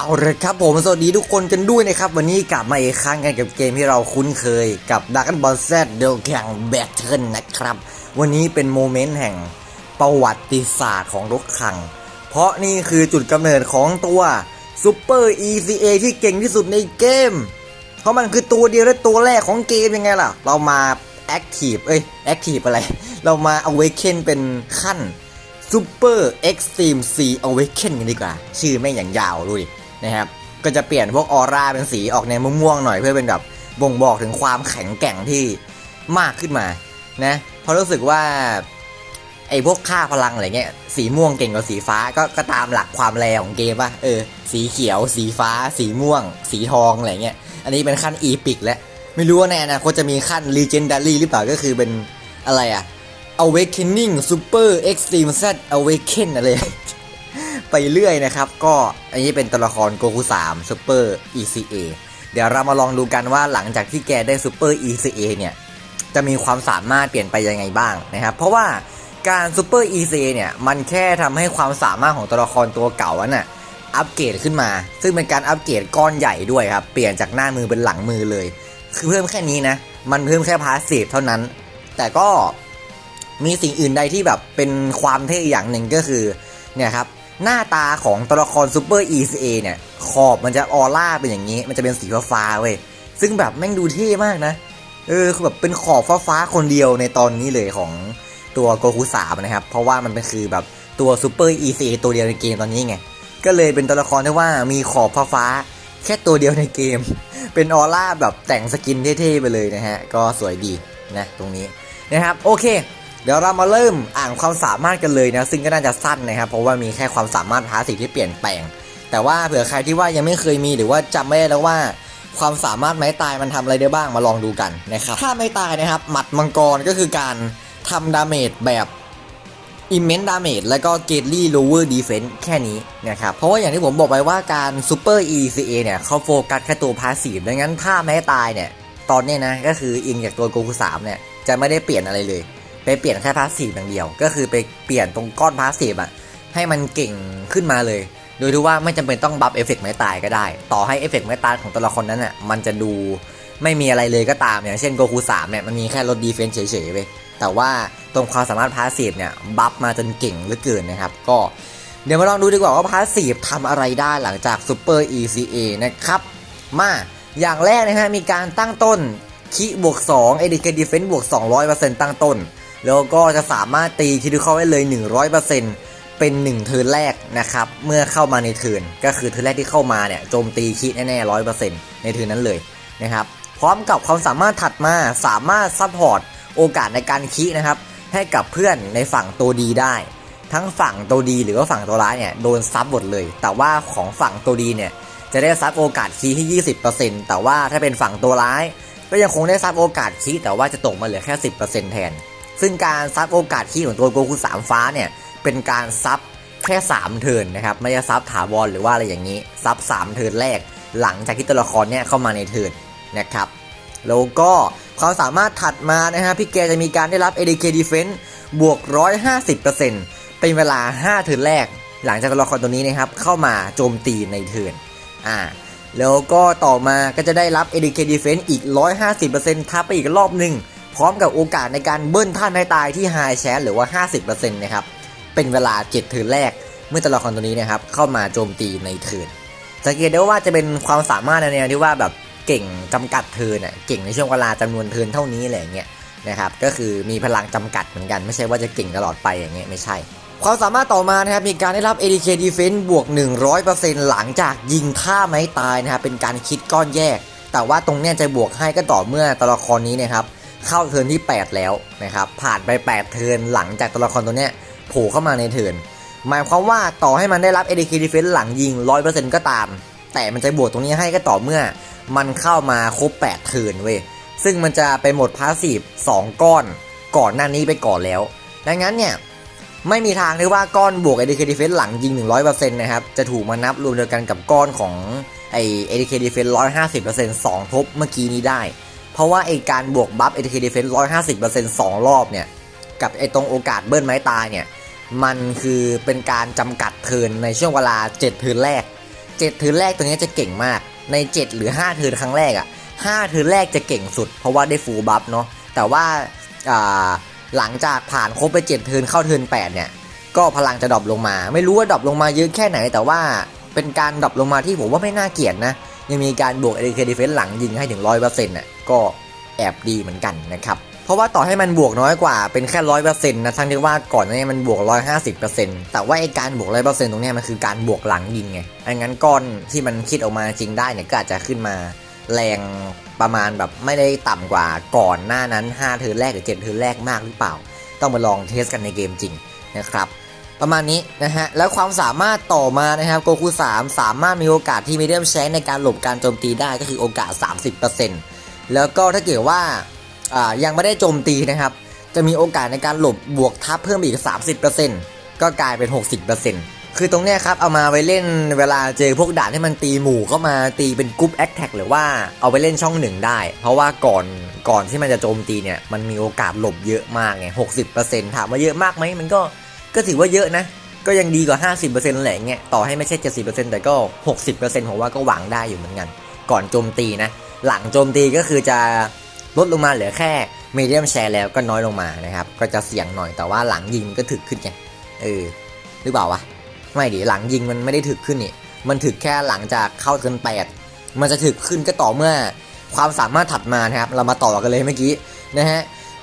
เอาเลยครับผมสวัสดีทุกคนกันด้วยนะครับ วันนี้กลับมาอีกครั้งกันกับเกมที่เราคุ้นเคยกับดักกันบอลแซดเดลแข่งแบทเทิลนะครับ วันนี้เป็นโมเมนต์แห่งประวัติศาสตร์ของรถขัง เพราะนี่คือจุดกำเนิดของตัวซูเปอร์ ECA ที่เก่งที่สุดในเกม เพราะมันคือตัวเดียวและตัวแรกของเกมยังไงล่ะ เรามา Active เอ้ย Active อะไร เรามา Awaken เป็นขั้น Super Extreme C Awaken กันดีกว่า ชื่อแม่งอย่างยาวดูดิ นะครับก็จะเปลี่ยนพวกออร่าเป็นสีออกแนวม่วงๆหน่อยเพื่อเป็นแบบบ่งบอกถึงความแข็งแกร่งที่มากขึ้นมานะเพราะรู้สึกว่าไอ้พวกค่าพลังอะไรเงี้ยสีม่วงเก่งกว่าสีฟ้าก็ก็ตามหลักความแรงของเกมป่ะเออ สีเขียว สีฟ้า สีม่วง สีทองอะไรเงี้ยอันนี้เป็นขั้นอีพิกแล้วไม่รู้ว่าในอนาคตจะมีขั้น Legendary หรือเปล่าก็คือเป็นอะไรอะ Awakening Super Extreme Z Awaken อะไร ไปเรื่อยนะครับ ก็อันนี้เป็นตัวละครโกคู3 Super ECA เดี๋ยวเรามาลองดูกันว่าหลังจากที่แกได้ Super ECA เนี่ย จะมีความสามารถเปลี่ยนไปยังไงบ้างนะครับ เพราะว่าการ Super ECA เนี่ยมันแค่ทำให้ความสามารถของตัวละครตัวเก่าอันน่ะอัปเกรดขึ้นมา ซึ่งเป็นการอัปเกรดก้อนใหญ่ด้วยครับ เปลี่ยนจากหน้ามือเป็นหลังมือเลย คือเพิ่มแค่นี้นะ มันเพิ่มแค่พาสซีฟเท่านั้น แต่ก็มีสิ่งอื่นใดที่แบบเป็นความเท่อย่างหนึ่งก็คือเนี่ยครับ หน้าตาของตัวละคร Super ECA เนี่ย ขอบมันจะออร่าเป็นอย่างนี้ มันจะเป็นสีฟ้าเว้ย ซึ่งแบบแม่งดูเท่มากนะ เออคือแบบเป็นขอบฟ้าๆคนเดียวในตอนนี้เลยของตัวโกคูสามนะครับ เพราะว่ามันเป็นคือแบบตัวซูเปอร์ ECA ตัวเดียวในเกมตอนนี้ไง ก็เลยเป็นตัวละครที่ว่ามีขอบฟ้าๆแค่ตัวเดียวในเกม เป็นออร่าแบบแต่งสกินเท่ๆไปเลยนะฮะ ก็สวยดีนะตรงนี้นะครับ โอเค เดี๋ยวเรามาเริ่มอ่านความสามารถกันเลยนะ ซึ่งก็น่าจะสั้นนะครับ เพราะว่ามีแค่ความสามารถพาสีที่เปลี่ยนแปลง แต่ว่าเผื่อใครที่ว่ายังไม่เคยมีหรือว่าจำไม่ได้แล้วว่า ความสามารถไม้ตายมันทำอะไรได้บ้างมาลองดูกันนะครับ ถ้าไม้ตายนะครับ หมัดมังกรก็คือการทำดาเมจแบบ Immense Damage แล้วก็ g a t l y Lower Defense แค่นี้นะครับ เพราะว่าอย่างที่ผมบอกไปว่าการ Super ECA เนี่ยเขาโฟกัสแค่ตัวพาสีฟดังนั้นถ้าแม้ตายเนี่ย ตอนนี้นะก็คืออิงจากตัวโกคู3เนี่ยจะไม่ได้เปลี่ยนอะไรเลย ไปเปลี่ยนแค่พาสซีฟอย่างเดียว ก็คือไปเปลี่ยนตรงก้อนพาสซีฟอะให้มันเก่งขึ้นมาเลย โดยที่ว่าไม่จำเป็นต้องบัฟเอฟเฟกต์ไม้ตายก็ได้ ต่อให้เอฟเฟกต์ไม้ตายของตัวละครนั้นอะมันจะดูไม่มีอะไรเลยก็ตามอย่างเช่นโกคู3เนี่ยมันมีแค่ลดดีเฟนส์เฉยๆไปแต่ว่าตรงความสามารถพาสซีฟเนี่ยบัฟมาจนเก่งเหลือเกินนะครับ ก็เดี๋ยวมาลองดูดีกว่าว่าพาสซีฟทำอะไรได้หลังจากซูเปอร์ ECA นะครับ มาอย่างแรกนะฮะมีการตั้งต้นคิบวก2 ADK Defense บวก 200%ตั้งต้น แล้วก็จะสามารถตีคิดเข้าได้เลย 100%เป็น 1 เทิร์นแรกนะครับ เมื่อเข้ามาในเทิร์นก็คือเทิร์นแรกที่เข้ามาเนี่ยโจมตีคิดแน่ๆ100%ในเทิร์นนั้นเลยนะครับ พร้อมกับความสามารถถัดมาสามารถซัพพอร์ตโอกาสในการคินะครับ ให้กับเพื่อนในฝั่งตัวดีได้ ทั้งฝั่งตัวดีหรือว่าฝั่งตัวร้ายเนี่ยโดนซับหมดเลย แต่ว่าของฝั่งตัวดีเนี่ยจะได้ซับโอกาสคีที่ 20%แต่ว่าถ้าเป็นฝั่งตัวร้าย ก็ยังคงได้ซับโอกาสคีแต่ว่าจะตกมาเหลือแค่ 10%แทน ซึ่งการซับโอกาสคีของตัวโกคูสามฟ้าเนี่ยเป็นการซับแค่ 3 เทิร์นนะครับไม่ใช่ซับถาวรหรือว่าอะไรอย่างนี้ซับ3เทิร์นแรก หลังจากที่ตัวละครเนี่ยเข้ามาในเทิร์นนะครับแล้วก็ความสามารถถัดมานะฮะพี่แกจะมีการได้รับ ADK Defense บวก 150%เป็นเวลา 5 เทิร์นแรก หลังจากตัวละครตัวนี้นะครับเข้ามาโจมตีในเทิร์นอ่าแล้วก็ต่อมาก็จะได้รับ ADK Defense อีก 150%ทับไปอีกรอบหนึ่ง พร้อมกับโอกาสในการเบิ้ลท่านให้ตายที่ High Chance หรือว่า 50%นะครับ เป็นเวลา 7 เทิร์นแรก เมื่อตัวละครตัวนี้นะครับ เข้ามาโจมตีในเทิร์นสังเกตได้ว่าจะเป็นความสามารถในแนวที่ว่าแบบเก่งจำกัดเทิร์นอะเก่งในช่วงเวลาจำนวนเทิร์นเท่านี้อะไรเงี้ยนะครับก็คือมีพลังจำกัดเหมือนกันไม่ใช่ว่าจะเก่งตลอดไปอย่างเงี้ยไม่ใช่ ความสามารถต่อมานะครับมีการได้รับ ADK Defense บวก 100%หลังจากยิงท่าไม้ตายนะครับเป็นการคิดก้อนแยก แต่ว่าตรงเนี้ยจะบวกให้ก็ต่อเมื่อตัวละครนี้นะครับ เข้าเทิร์นที่ 8 แล้วนะครับผ่านไป 8 เทิร์นหลังจากตัวละครตัวเนี้ยโผล่เข้ามาในเทิร์นหมายความว่าต่อให้มันได้รับ ADK Defense หลังยิง 100%ก็ตาม แต่มันจะบวกตรงนี้ให้ก็ต่อเมื่อ มันเข้ามาครบ 8 เทิร์นเว้ยซึ่งมันจะไปหมดพาสซีฟ2ก้อนก่อนหน้านี้ไปก่อนแล้ว ดังนั้นเนี่ยไม่มีทางที่ว่าก้อนบวก ADK Defense หลังยิง 100%นะครับจะถูกมานับรวมเดียวกันกับก้อนของไอ ADK Defense 150% 2ทบเมื่อกี้นี้ได้ เพราะว่าไอการบวกบัฟ ADK Defense 150% 2รอบเนี่ย กับไอตรงโอกาสเบิ้ลไม้ตายเนี่ย มันคือเป็นการจำกัดเทิร์นในช่วงเวลา7เทิร์นแรกเจ็ดเทิร์นแรกตัวนี้จะเก่งมากใน 7 หรือ 5 เทิร์นครั้งแรกอะ่ะ5เทิร์นแรกจะเก่งสุด เพราะว่าได้ฟูลบัฟเนาะแต่ว่าอ่าหลังจากผ่านครบไป 7 เทิร์นเข้าเทิร์น8เนี่ยก็พลังจะดรอปลงมา ไม่รู้ว่าดรอปลงมาเยอะแค่ไหน แต่ว่าเป็นการดรอปลงมาที่ผมว่าไม่น่าเกลียดนะ ยังมีการบวก ADK Defense หลังยิงให้ถึง100%น่ะก็แอบดีเหมือนกันนะครับเพราะว่าต่อให้มันบวกน้อยกว่าเป็นแค่100%นต์นะทั้งที่ว่าก่อนนี้มันบวก150%แต่ว่าไอการบวก100%ตรงเนี้ยมันคือการบวกหลังยิงไงอังั้นก้อนที่มันคิดออกมาจริงได้เนี่ยก็อาจจะขึ้นมาแรงประมาณแบบไม่ได้ต่ำกว่าก่อนหน้านั้น 5 เทิร์นแรกหรือ 7 เทิร์นแรกมากหรือเปล่า ต้องมาลองเทสกันในเกมจริงนะครับ ประมาณนี้นะฮะ แล้วความสามารถต่อมานะครับโกคู3สามารถมีโอกาสที่มีเดียมแชในการหลบการโจมตีได้ก็คือโอกาส 30%แล้วก็ถ้าเกิดว่าายังไม่ได้โจมตีนะครับ จะมีโอกาสในการหลบบวกทับเพิ่มอีก 30%ก็กลายเป็น 60%คือตรงเนี้ยครับเอามาไว้เล่นเวลาเจอพวกด่านที่มันตีหมู่เข้ามาตีเป็นกรุ๊ปแอคแท็กหรือว่าเอาไปเล่นช่องหนึ่งได้ เพราะว่าก่อนก่อนที่มันจะโจมตีเนี่ยมันมีโอกาสหลบเยอะมากไง60%ถามว่าเยอะมากไหมมันก็ ก็ถือว่าเยอะนะ ก็ยังดีกว่า 50%แหละเงี้ยต่อให้ไม่ใช่ 70%แต่ก็ 60%ผมว่าก็หวังได้อยู่เหมือนกัน ก่อนโจมตีนะ หลังโจมตีก็คือจะลดลงมาเหลือแค่มีเดียมแชร์แล้วก็น้อยลงมานะครับ ก็จะเสี่ยงหน่อยแต่ว่าหลังยิงมันก็ถึกขึ้นไงเออหรือเปล่าวะไม่ดิหลังยิงมันไม่ได้ถึกขึ้นนี่มันถึกแค่หลังจากเข้าเกินแปดมันจะถึกขึ้นก็ต่อเมื่อความสามารถถัดมานะครับ เรามาต่อกันเลยเมื่อกี้นะฮะ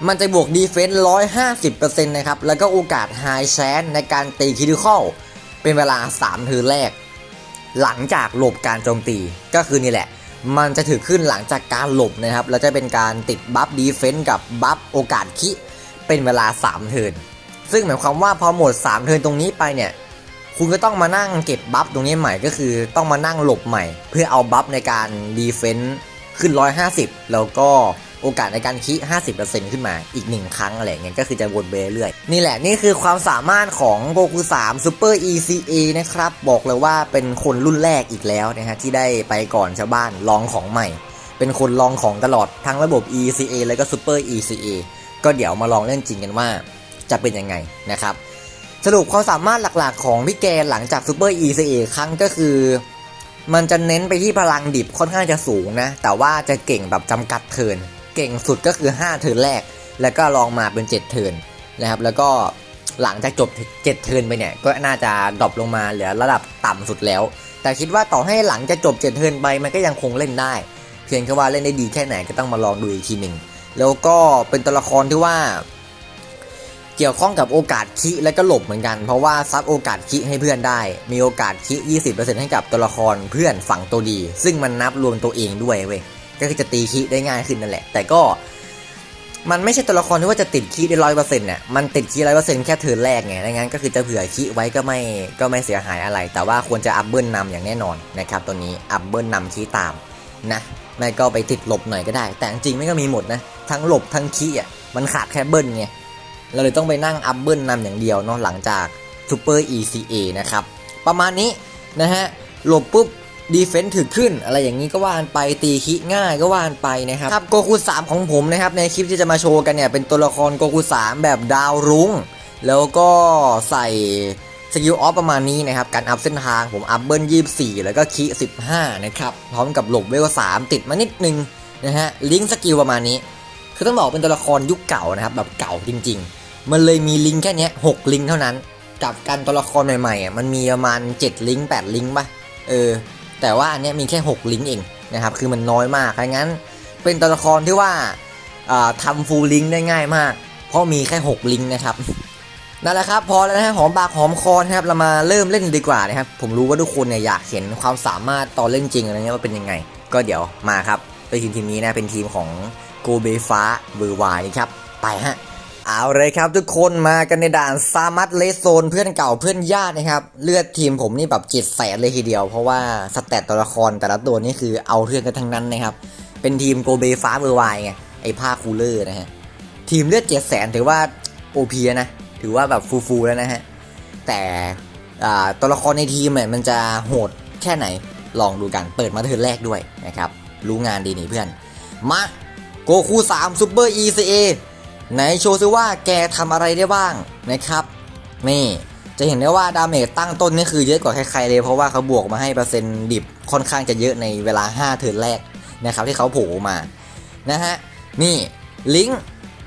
มันจะบวกดีเฟนส์150%นะครับ แล้วก็โอกาสไฮแชนในการตีคิดิคอลเป็นเวลา3เทือแรก หลังจากหลบการโจมตีก็คือนี่แหละ มันจะถือขึ้นหลังจากการหลบนะครับ แล้วจะเป็นการติดบัฟดีเฟนส์กับบัฟโอกาสคิ เป็นเวลา 3 เทินซึ่งหมายความว่าพอหมด 3 เทินตรงนี้ไปเนี่ยคุณก็ต้องมานั่งเก็บบัฟตรงนี้ใหม่ก็คือต้องมานั่งหลบใหม่ เพื่อเอาบัฟในการดีเฟนส์ขึ้น 150 แล้วก็ โอกาสในการคิ50%ขึ้นมาอีก 1 ครั้งอะไรเงี้ยก็คือจะวนไปเรื่อยนี่แหละนี่คือความสามารถของโกคู3 Super ECA นะครับ บอกเลยว่าเป็นคนรุ่นแรกอีกแล้วนะฮะที่ได้ไปก่อนชาวบ้านลองของใหม่ เป็นคนลองของตลอดทั้งระบบ ECA แล้วก็ Super ECA ก็เดี๋ยวมาลองเล่นจริงกันว่าจะเป็นยังไงนะครับสรุปความสามารถหลักๆ ของพี่แกหลังจาก Super ECA ครั้งก็คือ มันจะเน้นไปที่พลังดิบค่อนข้างจะสูงนะ แต่ว่าจะเก่งแบบจำกัดเทิร์น เก่งสุดก็คือ 5 เทิร์นแรก แล้วก็ลองมาเป็น 7 เทิร์นนะครับ แล้วก็หลังจากจบ 7 เทิร์นไปเนี่ย ก็น่าจะดรอปลงมาเหลือระดับต่ำสุดแล้ว แต่คิดว่าต่อให้หลังจะจบ 7 เทิร์นไปมันก็ยังคงเล่นได้ เพียงแค่ว่าเล่นได้ดีแค่ไหนก็ต้องมาลองดูอีกทีหนึ่ง แล้วก็เป็นตัวละครที่ว่า เกี่ยวข้องกับโอกาสคิและก็หลบเหมือนกัน เพราะว่าซับโอกาสคิให้เพื่อนได้ มีโอกาสคิ 20%ให้กับตัวละครเพื่อนฝั่งตัวดี ซึ่งมันนับรวมตัวเองด้วยเว้ย ก็คือจะตีคิได้ง่ายขึ้นนั่นแหละ แต่ก็มันไม่ใช่ตัวละครที่ว่าจะติดคิได้ร้อยเปอร์เซ็นต์น่ะมันติดคิร้อยเปอร์เซ็นต์แค่เทิร์นแรกไงดังนั้นก็คือจะเผื่อคิไว้ก็ไม่ก็ไม่เสียหายอะไร แต่ว่าควรจะอัพเบิลนำอย่างแน่นอนนะครับตัวนี้อัพเบิลนำคิตามนะไม่ก็ไปติดหลบหน่อยก็ได้ แต่จริงๆไม่ก็มีหมดนะ ทั้งหลบทั้งคิอะมันขาดแค่เบิลไงเราเลยต้องไปนั่งอัพเบิลนำอย่างเดียวเนาะหลังจาก Super ECA นะครับประมาณนี้นะฮะหลบปุ๊บ ดีเฟนต์ถึกขึ้น อะไรอย่างนี้ก็ว่านไปตีคิง่ายก็ว่านไปนะครับครับโกคู3ของผมนะครับในคลิปที่จะมาโชว์กันเนี่ยเป็นตัวละครโกคู3แบบดาวรุง้ง แล้วก็ใส่สกิลออฟประมาณนี้นะครับ การอัพเส้นทางผมอัพเบิล24แล้วก็คิ15นะครับ พร้อมกับหลบเวล3ติดมานิดนึงนะฮะลิงก์สกิลประมาณนี้ คือต้องบอกเป็นตัวละครยุคเก่านะครับแบบเก่าจริง ๆ มันเลยมีลิงก์แค่เนี้ย6ลิงก์เท่านั้น กับการตัวละครใหม่ๆอะมันมีประมาณ7ลิงก์8ลิงก์ป่ะเออ แต่ว่าอันเนี้ยมีแค่ 6 ลิงก์เองนะครับ คือมันน้อยมากดังนั้นเป็นตัวละครที่ว่าอ่าทำฟูลลิงก์ได้ง่ายมาก เพราะมีแค่ 6 ลิงก์นะครับนั่นแหละครับพอแล้วนะฮะหอมปากหอมคอนะครับเรามาเริ่มเล่นดีกว่านะครับผมรู้ว่าทุกคนเนี่ยอยากเห็นความสามารถตอนเล่นจริงอะไรเงี้ยว่าเป็นยังไง ก็เดี๋ยวมาครับไปทีมทีมนี้นะเป็นทีมของโกเบฟ้าเบอร์วายครับไปฮะ เอาเลยครับทุกคนมากันในด่านซามัตเลสโซนเพื่อนเก่าเพื่อนญาตินะครับ เลือดทีมผมนี่แบบจิตแสนเลยทีเดียว เพราะว่าสแตตตัวละครแต่ละตัวนี่คือเอาเรื่องกันทั้งนั้นนะครับ เป็นทีมโกเบฟ้าเบอร์วายไงไอ้ผ้าคูลเลอร์นะฮะทีมเลือดเจ็ดแสนถือว่าโอพีนะถือว่าแบบฟูๆแล้วนะฮะแต่อ่าตัวละครในทีมเนี่ยมันจะโหดแค่ไหนลองดูกันเปิดมาเทิร์นแรกด้วยนะครับรู้งานดีนี่เพื่อนมาโกคู3 Super ECA ไหนโชว์ซิว่าแกทำอะไรได้บ้างนะครับ นี่จะเห็นได้ว่าดาเมจตั้งต้นนี่คือเยอะกว่าใครๆเลย เพราะว่าเขาบวกมาให้เปอร์เซ็นต์ดิบค่อนข้างจะเยอะในเวลา 5 เทิร์นแรกนะครับที่เขาโผล่มานะฮะนี่ลิง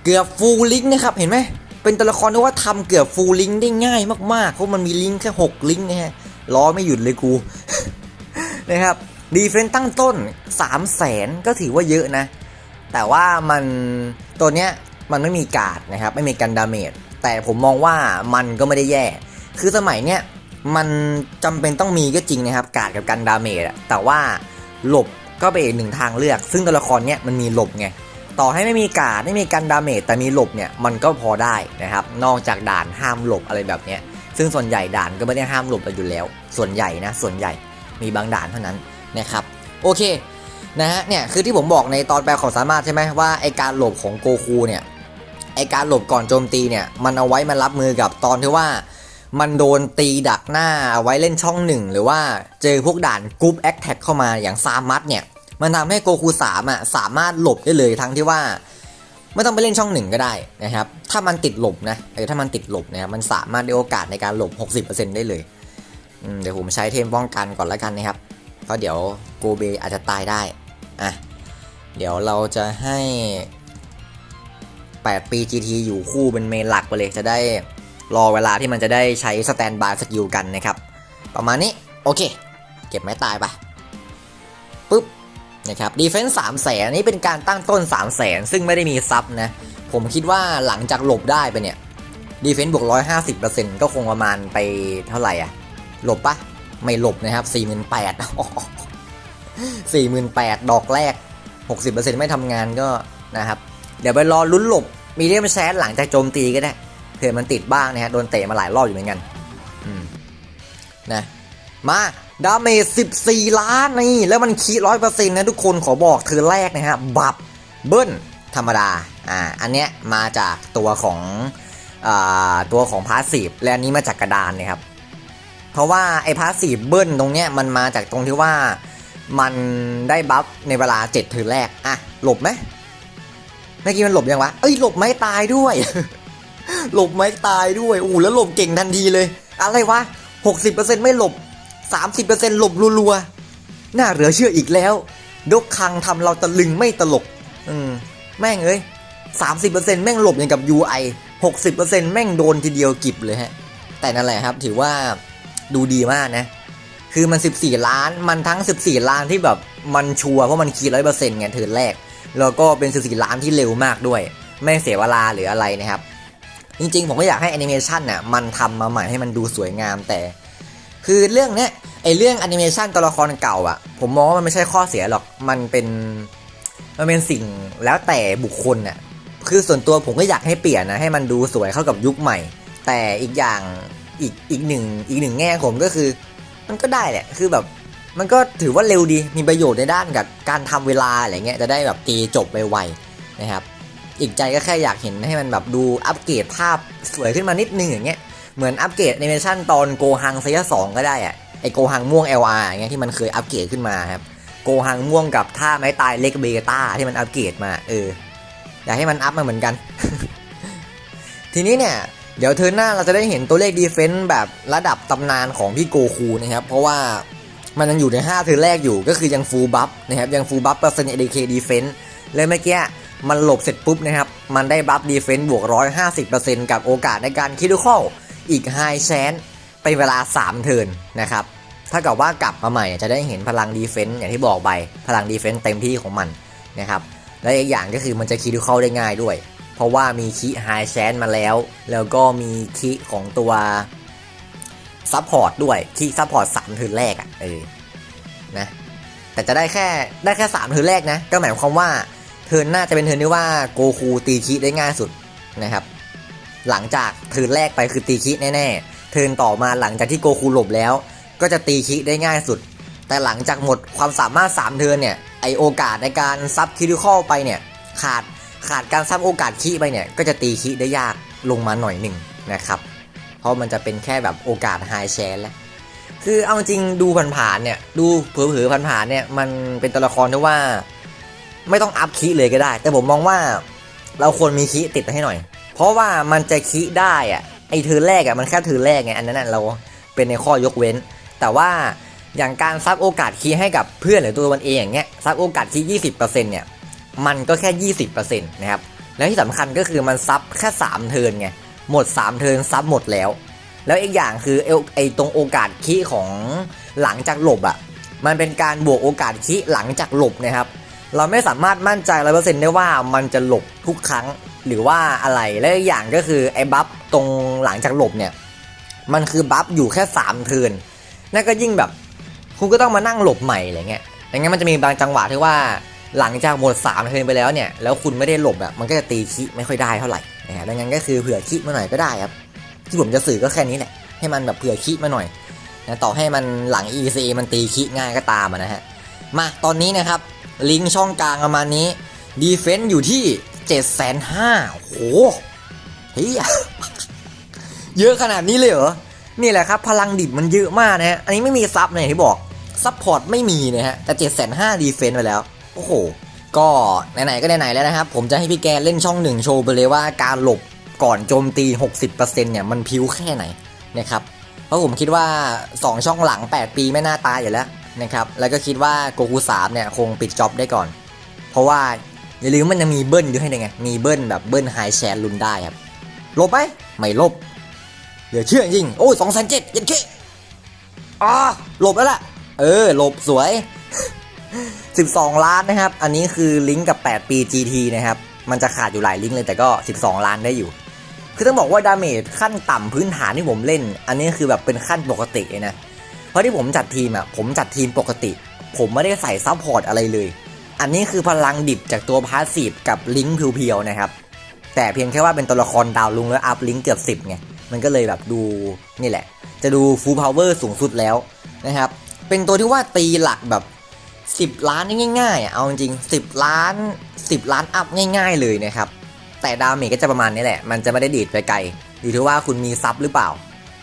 เกือบฟูลลิงนะครับเห็นไหมเป็นตัวละครที่ว่าทำเกือบฟูลลิงได้ง่ายมากๆเพราะมันมีลิงแค่6ลิงนะฮะล้อไม่หยุดเลยกูนะครับดีเฟนต์ตั้งต้น 3 0 0แสนก็ถือว่าเยอะนะ แต่ว่ามันตัวเนี้ย มันไม่มีการ์ดนะครับไม่มีการดาเมจแต่ผมมองว่ามันก็ไม่ได้แย่ คือสมัยเนี้ยมันจำเป็นต้องมีก็จริงนะครับ การ์ดกับการดาเมจแต่ว่าหลบก็เป็นอีกหนึ่งทางเลือก ซึ่งตัวละครเนี้ยมันมีหลบไงต่อให้ไม่มีการ์ดไม่มีการดาเมจแต่มีหลบเนี่ยมันก็พอได้นะครับ นอกจากด่านห้ามหลบอะไรแบบเนี้ยซึ่งส่วนใหญ่ด่านก็ไม่ได้ห้ามหลบเรอยู่แล้ว ส่วนใหญ่นะส่วนใหญ่มีบางด่านเท่านั้นนะครับโอเคนะฮะเนี่ยคือที่ผมบอกในตอนแปลของสามารถใช่ไหมว่าไอการหลบของโกคูเนี่ย ไอการหลบก่อนโจมตีเนี่ยมันเอาไว้มารับมือกับตอนที่ว่า มันโดนตีดักหน้าเอาไว้เล่นช่องหนึ่งหรือว่าเจอพวกด่านกรุ๊ปแอคแท็กเข้ามาอย่างซามัตเนี่ยมันทำให้โกคูสามอะสามารถหลบได้เลยทั้งที่ว่าไม่ต้องไปเล่นช่องหนึ่งก็ได้นะครับ ถ้ามันติดหลบนะเออถ้ามันติดหลบนะครับมันสามารถได้โอกาสในการหลบ 60%ได้เลยเดี๋ยวผมใช้เทมป้องกันก่อนแล้วกันนะครับเพราะเดี๋ยวโกเบอาจจะตายได้อะเดี๋ยวเราจะให้ 8 ปี GT อยู่คู่เป็นเมนหลักไปเลยจะได้รอเวลาที่มันจะได้ใช้สแตนบายสกิลกันนะครับ ประมาณนี้ โอเค เก็บไม้ตายไปปุ๊บนะครับดีเฟนส์สามแสนนี้เป็นการตั้งต้น 3 0 0แสนซึ่งไม่ได้มีซับนะ ผมคิดว่าหลังจากหลบได้ไปเนี่ยดีเฟนส์บวก150%ก็คงประมาณไปเท่าไหร่อะหลบปะไม่หลบนะครับ48,000 48,000ดอกแรก60%ไม่ทำงานก็นะครับ เดี๋ยวไปรอลุ้นหลบ มีเดียมแชทหลังจากโจมตีก็ได้เผื่อมันติดบ้างนะฮะโดนเตะมาหลายรอบอยู่เหมือนกันนะมาดาเมจ14 ล้านนี่แล้วมันคีร้อยเปอร์เซ็นต์นะทุกคนขอบอกเธอแรกนะฮะบับเบิ้ลธรรมดาอ่าอันเนี้ยมาจากตัวของอ่าตัวของพาสซีฟและอันนี้มาจากกระดานนะครับ เพราะว่าไอ้พาสซีฟเบิ้ลตรงเนี้ยมันมาจากตรงที่ว่ามันได้บัฟในเวลา 7 เทิร์นแรกอะหลบไหม เมื่อกี้มันหลบยังวะ เอ้ยหลบไม่ตายด้วย หลบไม่ตายด้วยอู้แล้วหลบเก่งทันทีเลย อะไรวะ 60%ไม่หลบ 30%หลบรัวๆ น่าเหลือเชื่ออีกแล้ว ดกคังทำเราตะลึงไม่ตลก อืม แม่งเอ้ย30%แม่งหลบอย่างกับ UI 60%แม่งโดนทีเดียวกิบเลยฮะ แต่นั่นแหละครับถือว่าดูดีมากนะ คือมัน 14 ล้าน มันทั้ง 14 ล้านที่แบบมันชัวร์เพราะมันคีร้อยเปอร์เซ็นต์ไงเทิร์นแรก แล้วก็เป็น14ล้านที่เร็วมากด้วย ไม่เสียเวลาหรืออะไรนะครับ จริงๆ ผมก็อยากให้แอนิเมชันน่ะมันทำมาใหม่ให้มันดูสวยงามแต่ คือเรื่องเนี้ยไอเรื่องแอนิเมชันตัวละครเก่าอะผมมองว่ามันไม่ใช่ข้อเสียหรอกมันเป็นมันเป็นสิ่งแล้วแต่บุคคลน่ะคือส่วนตัวผมก็อยากให้เปลี่ยนนะให้มันดูสวยเข้ากับยุคใหม่ แต่อีกอย่างอีกอีกหนึ่งอีกหนึ่งแง่ผมก็คือ มันก็ได้แหละคือแบบ มันก็ถือว่าเร็วดีมีประโยชน์ในด้านกับการทำเวลาอะไรเงี้ยจะได้แบบตีจบไปไวๆนะครับ อีกใจก็แค่อยากเห็นให้มันแบบดูอัปเกรดภาพสวยขึ้นมานิดนึงอย่างเงี้ยเหมือนอัปเกรดแอนิเมชันตอนโกฮังซีซั่นสองก็ได้อะไอโกฮังม่วง LR อย่างเงี้ยที่มันเคยอัปเกรดขึ้นมาครับโกฮังม่วงกับท่าไม้ตายเล็กเบต้าที่มันอัปเกรดมาเอออยากให้มันอัพมาเหมือนกัน ทีนี้เนี่ยเดี๋ยวเทอร์นหน้าเราจะได้เห็นตัวเลขดีเฟนต์แบบระดับตำนานของพี่โกคูนะครับเพราะว่า มันยังอยู่ใน 5เทอร์แรกอยู่ก็คือยังฟูลบัฟนะครับยังฟูลบัฟเปอร์เซ็นต์เอดีเคดีเฟนต์เลยเมื่อกี้มันหลบเสร็จปุ๊บนะครับ มันได้บัฟดีเฟนต์บวก 150%กับโอกาสในการคิดดูข้ออีกไฮแชนเป็นเวลา 3 เทิร์นนะครับถ้ากับว่ากลับมาใหม่จะได้เห็นพลังดีเฟนต์อย่างที่บอกไป พลังดีเฟนต์เต็มที่ของมันนะครับและอีกอย่างก็คือมันจะคิดดูเข้าได้ง่ายด้วย เพราะว่ามีคีไฮแชนมาแล้ว แล้วก็มีคีของตัว ซัพพอร์ตด้วยคีซัพพอร์ตสามเทิร์นแรกอะ่ะเออนะแต่จะได้แค่ได้แค่สามเทิร์นแรกนะ ก็หมายความว่าเทิร์นหน้าจะเป็นเทิร์นที่ว่าโกคูตีคีได้ง่ายสุดนะครับ หลังจากเทิร์นแรกไปคือตีคิแน่ๆเทิร์นต่อมาหลังจากที่โกคูหลบแล้ว ก็จะตีคิได้ง่ายสุด แต่หลังจากหมดความสามารถ3เทิร์นเนี่ยไอโอกาสในการซับคิดิคอลไปเนี่ยขาดขาดการซับโอกาสคิไปเนี่ยก็จะตีคิได้ยากลงมาหน่อยหนึ่งนะครับ เพราะมันจะเป็นแค่แบบโอกาสไฮแชนแล้วคือเอาจริงดูผ่านๆเนี่ยดูเผลอๆผ่านๆเนี่ยมันเป็นตัวละครที่ว่า ไม่ต้องอัพคิเลยก็ได้ แต่ผมมองว่าเราควรมีคิติดให้หน่อย เพราะว่ามันจะคิได้อะไอเธอแรกอะมันแค่เธอแรกไงอันนั้นเราเป็นในข้อยกเว้น แต่ว่าอย่างการซับโอกาสคีให้กับเพื่อนหรือตัวมันเองอย่างเงี้ยซับโอกาสคีย์ยี่สิบเปอร์เซ็นต์เนี่ยมันก็แค่ยี่สิบเปอร์เซ็นต์นะครับแล้วที่สำคัญก็คือมันซับแค่สามเทิร์นไง หมดสามเทิร์นซับหมดแล้ว แล้วอีกอย่างคือไอไอตรงโอกาสคีของหลังจากหลบอะมันเป็นการบวกโอกาสคีหลังจากหลบนะครับ เราไม่สามารถมั่นใจร้อยเปอร์เซ็นต์ได้ว่ามันจะหลบทุกครั้งหรือว่าอะไร และอีกอย่างก็คือไอ้บัฟตรงหลังจากหลบเนี่ย มันคือบัฟอยู่แค่3เทิร์นนั่นก็ยิ่งแบบคุณก็ต้องมานั่งหลบใหม่อะไรเงี้ยอย่างงั้นมันจะมีบางจังหวะที่ว่าหลังจากหมด3เทิร์นไปแล้วเนี่ย แล้วคุณไม่ได้หลบแบบมันก็จะตีคิไม่ค่อยได้เท่าไหร่ นะฮะดังนั้นก็คือเผื่อคิดมาหน่อยก็ได้ครับ ที่ผมจะสื่อก็แค่นี้แหละให้มันแบบเผื่อคิดมาหน่อยนะต่อให้มันหลัง EC มันตีคิดง่ายก็ตามนะฮะมาตอนนี้นะครับ ลิงก์ช่องกลางประมาณนี้ดีเฟนซ์อยู่ที่7 5 0 0 0โอ้าโหเฮียเยอะขนาดนี้เลยเหรอ นี่แหละครับพลังดิบมันเยอะมากนะฮะ อันนี้ไม่มีซับเนะอย่างที่บอกซับพอร์ตไม่มีนะฮะ แต่7 5 0 0 0ดีเฟนซ์ไปแล้ว โอ้โห ก็ไหนๆก็ไหนๆแล้วนะครับ ผมจะให้พี่แกเล่นช่องหนึ่งโชว์ไปเลยว่าการหลบก่อนโจมตี 60%เนี่ยมันพิ้วแค่ไหนนะครับเพราะผมคิดว่า 2 ช่องหลัง 8 ปีไม่น่าตายอยู่แล้วนะครับแล้วก็คิดว่าโกคู3เนี่ยคงปิดจ็อบได้ก่อน เพราะว่าอย่าลืมมันยังมีเบิ้ลอยู่ให้ได้ไงมีเบิ้ลแบบเบิ้ลไฮแชร์ลุนได้ครับลบไหมไม่ลบเหลือเชื่อจริงโอ้ยสองแสนเจ็ดยันเคอ่าหลบแล้วล่ะ เออหลบสวย 12 ล้านนะครับ อันนี้คือลิงก์กับ 8 ปี GT นะครับ มันจะขาดอยู่หลายลิงก์เลยแต่ก็ 12 ล้านได้อยู่ คือต้องบอกว่าดาเมจขั้นต่ำพื้นฐานที่ผมเล่น อันนี้คือแบบเป็นขั้นปกตินะ เพราะที่ผมจัดทีมอะ ผมจัดทีมปกติ ผมไม่ได้ใส่ซัพพอร์ตอะไรเลย อันนี้คือพลังดิบจากตัวพาสซีฟกับลิงก์เพียวๆนะครับ แต่เพียงแค่ว่าเป็นตัวละครดาวลุงแล้วอัพลิงก์เกือบ 10ไง มันก็เลยแบบดูนี่แหละ จะดูฟูลพาวเวอร์สูงสุดแล้วนะครับ เป็นตัวที่ว่าตีหลักแบบ 10 ล้านง่ายๆเอาจริง10 ล้าน 10 ล้านอัพง่าย ๆ เลยนะครับ แต่ดาเมจก็จะประมาณนี้แหละ มันจะไม่ได้ดีดไปไกลอยู่ที่ว่าคุณมีซับหรือเปล่า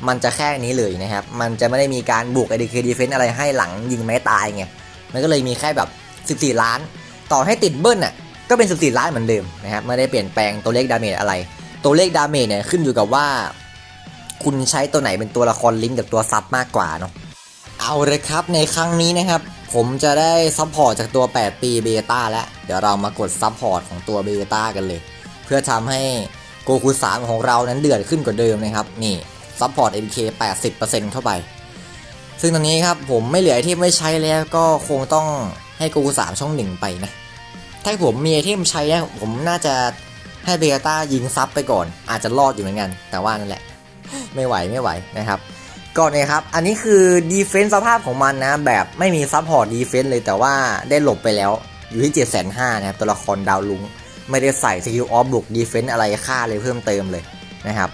มันจะแค่นี้เลยนะครับ มันจะไม่ได้มีการบุก ADK Defense อะไรให้หลังยิงไม่ตายไง มันก็เลยมีแค่แบบ 14 ล้าน ต่อให้ติดเบิ้ลน่ะ ก็เป็น 14 ล้านเหมือนเดิมนะครับ ไม่ได้เปลี่ยนแปลงตัวเลขดาเมจอะไร ตัวเลขดาเมจเนี่ยขึ้นอยู่กับว่า คุณใช้ตัวไหนเป็นตัวละครลิงก์กับตัวซับมากกว่าเนาะ เอาเลยครับในครั้งนี้นะครับ ผมจะได้ซัพพอร์ตจากตัว 8 ปีเบต้าแล้ว เดี๋ยวเรามากดซัพพอร์ตของตัวเบต้ากันเลย เพื่อทำให้โกคู3ของเรานั้นเดือดขึ้นกว่าเดิมนะครับ นี่ซัพพอร์ต MK 80%เข้าไป ซึ่งตอนนี้ครับผมไม่เหลือไอเทมไม่ใช้แล้วก็คงต้องให้โกคู3ช่องหนึ่งไปนะ ถ้าผมมีไอเทมใช้นะผมน่าจะให้เบต้ายิงซับไปก่อน อาจจะรอดอยู่เหมือนกัน แต่ว่านั่นแหละ ไม่ไหวไม่ไหวนะครับ ก่อนเนี่ยครับ อันนี้คือดีเฟนซ์สภาพของมันนะ แบบไม่มีซับพอร์ตดีเฟนซ์เลยแต่ว่าได้หลบไปแล้วอยู่ที่ 7 5 0 0 0นะครับ ตัวละครดาวลุง ไม่ได้ใส่สกิลออฟบุกดีเฟนซ์อะไรค่าเลยเพิ่มเติมเลยนะครับ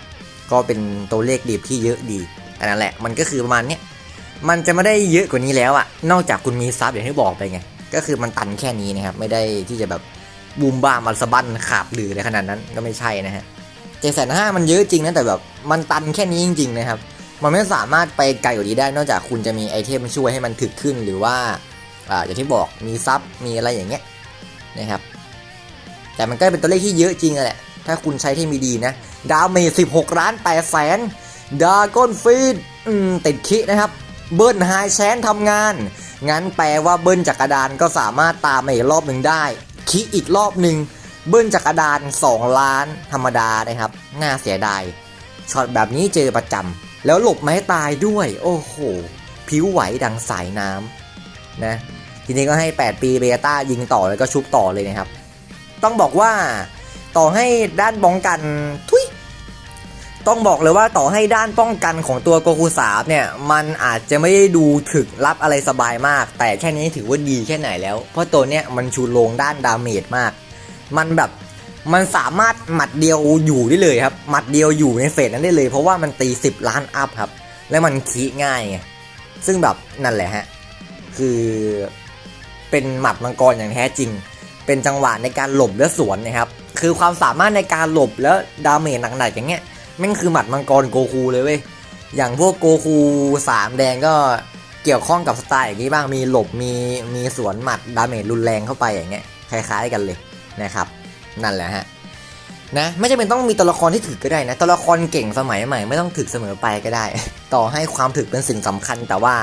ก็เป็นตัวเลขดีที่เยอะดีแต่นั่นแหละ มันก็คือประมาณนี้มันจะไม่ได้เยอะกว่านี้แล้วอะนอกจากคุณมีซับอย่างที่บอกไปไง ก็คือมันตันแค่นี้นะครับ ไม่ได้ที่จะแบบบูมบ้ามันสะบั้นขาบหรืออะไรขนาดนั้นก็ไม่ใช่นะฮะเจ็ดแสนห้ามันเยอะจริงนะแต่แบบมันตันแค่นี้จริง ๆ นะครับ มันไม่สามารถไปไกลกว่านี้ได้ นอกจากคุณจะมีไอเทมช่วยให้มันถึกขึ้นหรือว่าอ่าอย่างที่บอกมีซับมีอะไรอย่างเงี้ยนะครับ แต่มันก็เป็นตัวเลขที่เยอะจริงแหละ ถ้าคุณใช้ที่มีดีนะ ดาวเมจ16ล้าน8แสนดาก้อนฟีดติดคินะครับ เบิ้ลไฮแชนทำงาน งั้นแปลว่าเบิ้ลจากระดานก็สามารถตามมาอีกรอบหนึ่งได้ คิอีกรอบหนึ่งเบิ้ลจากระดาน 2 ล้านธรรมดานะครับ น่าเสียดายช็อตแบบนี้เจอประจำ แล้วหลบไม้ตายด้วย โอ้โห ผิวไหวดังสายน้ำนะ ทีนี้ก็ให้ 8 ปีเบต้ายิงต่อแล้วก็ชุบต่อเลยนะครับ ต้องบอกว่าต่อให้ด้านป้องกันทุยต้องบอกเลยว่าต่อให้ด้านป้องกันของตัวโกคูสามเนี่ย มันอาจจะไม่ได้ดูถึกรับอะไรสบายมาก แต่แค่นี้ถือว่าดีแค่ไหนแล้ว เพราะตัวเนี้ยมันชูโรงด้านดาเมจมาก มันแบบ มันสามารถหมัดเดียวอยู่ได้เลยครับ หมัดเดียวอยู่ในเฟสนั้นได้เลย เพราะว่ามันตี 10 ล้านอัพครับ และมันคีง่ายไง ซึ่งแบบนั่นแหละฮะ คือเป็นหมัดมังกรอย่างแท้จริง เป็นจังหวะในการหลบและสวนนะครับ คือความสามารถในการหลบแล้วดาเมจหนักๆอย่างเงี้ยแม่งคือหมัดมังกรโกคูเลยเว้ย อย่างพวกโกคูสามแดงก็เกี่ยวข้องกับสไตล์อย่างนี้บ้าง มีหลบ มีมีสวนหมัดดาเมจรุนแรงเข้าไปอย่างเงี้ย คล้ายๆกันเลยนะครับ นั่นแหละฮะนะไม่จำเป็นต้องมีตัวละครที่ถึกก็ได้นะตัวละครเก่งสมัยใหม่ไม่ต้องถึกเสมอไปก็ได้ ต่อให้ความถึกเป็นสิ่งสำคัญ แต่ว่า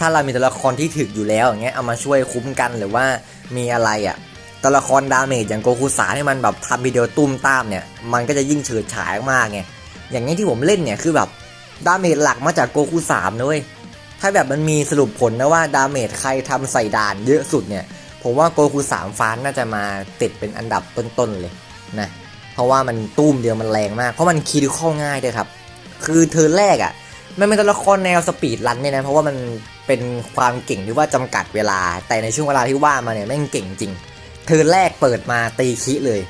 ถ้าเรามีตัวละครที่ถึกอยู่แล้วอย่างเงี้ยเอามาช่วยคุ้มกันหรือว่ามีอะไรอะ่ะตัวละครดาเมจอย่างโกคุสาที่มันแบบทำวิดีโอตุ้มตามเนี่ยมันก็จะยิ่งเฉิดฉายมากไงอย่างนี้ที่ผมเล่นเนี่ยคือแบบดาเมจหลักมาจากโกคุสามนะเว้ยถ้าแบบมันมีสรุปผลนะว่าดาเมจใครทำใส่ด่านเยอะสุดเนี่ย ผมว่าโกคุสามฟานน่าจะมาติดเป็นอันดับต้นๆเลยนะเพราะว่ามันตุ้มเดียวมันแรงมาก เพราะมันคีย์เข้าง่ายด้วยครับ คือเธอแรกอะ่ะมันเป็นตัวละครแนวสปีดรันเนี่ยนะเพราะว่ามันเป็นความเก่งที่ว่าจำกัดเวลา แต่ในช่วงเวลาที่ว่ามาเนี่ยแม่งเก่งจริง เธอแรกเปิดมาตีคิเลย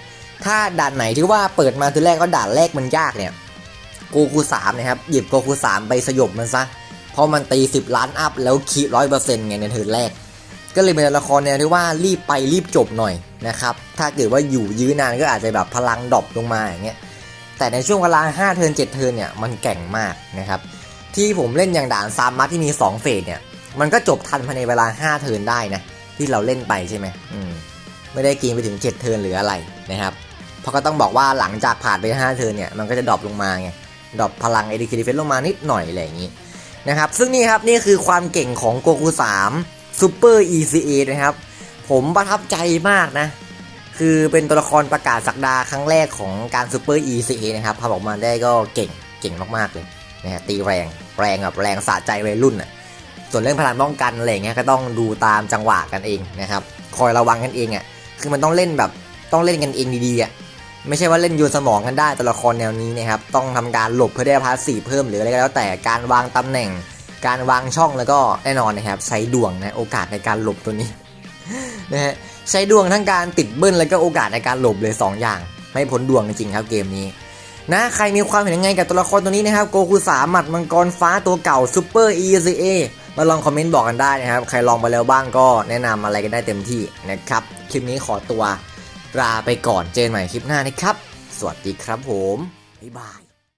ถ้าด่านไหนที่ว่าเปิดมาเธอแรกก็ด่านแรกมันยากเนี่ยโกคูสามนะครับหยิบโกคูสามไปสยบมันซะเพราะมันตี 10 ล้านอัพแล้วคีร้อยเปอร์เซ็นต์ไงในเธอแรก ก็เลยเป็นละครแนวที่ว่ารีบไปรีบจบหน่อยนะครับถ้าเกิดว่าอยู่ยื้อนานก็อาจจะแบบพลังดรอปลงมาอย่างเงี้ยแต่ในช่วงเวลา5เทิร์น7เทิร์นเนี่ยมันแก่งมากนะครับที่ผมเล่นอย่างด่านซามมัสที่มี 2 เฟสเนี่ยมันก็จบทันภายในเวลา 5 เทิร์นได้นะที่เราเล่นไปใช่ไหมอืมไม่ได้กินไปถึง 7 เทิร์นหรืออะไรนะครับเพราะก็ต้องบอกว่าหลังจากผ่านไป 5 เทิร์นเนี่ยมันก็จะดรอปลงมาไงดรอปพลัง AD k d e f e n s e ลงมานิดหน่อยอะไรอย่างนี้นะครับซึ่งนี่ครับนี่คือความเก่งของโกคู3 Super ECA นะครับ ผมประทับใจมากนะ คือเป็นตัวละครประกาศสักดาครั้งแรกของการ Super ECA นะครับพอออกมาได้ก็เก่งเก่งมากๆเลยนะฮะตีแรงแรงแบบแรงสะใจวัยรุ่นอะส่วนเรื่องพลังป้องกันอะไรเงี้ยก็ต้องดูตามจังหวะกันเองนะครับคอยระวังกันเองอะคือมันต้องเล่นแบบต้องเล่นกันเองดีๆอะไม่ใช่ว่าเล่นโยนสมองกันได้ตัวละครแนวนี้นะครับต้องทำการหลบเพื่อได้พาสีเพิ่มหรืออะไรก็แล้วแต่การวางตำแหน่ง การวางช่องแล้วก็แน่นอนนะครับใช้ดวงนะโอกาสในการหลบตัวนี้นะฮะใช้ดวงทั้งการติดเบิ้ลแล้วก็โอกาสในการหลบเลย 2 อย่าง ไม่พ้นดวงจริงครับเกมนี้นะใครมีความเห็นยังไงกับตัวละครตัวนี้นะครับโกคูสาหมัดมังกรฟ้าตัวเก่าซูเปอร์ ECA มาลองคอมเมนต์บอกกันได้นะครับ ใครลองไปแล้วบ้างก็แนะนำอะไรกันได้เต็มที่นะครับ คลิปนี้ขอตัวลาไปก่อนเจนใหม่คลิปหน้านะครับ สวัสดีครับผม บ๊ายบาย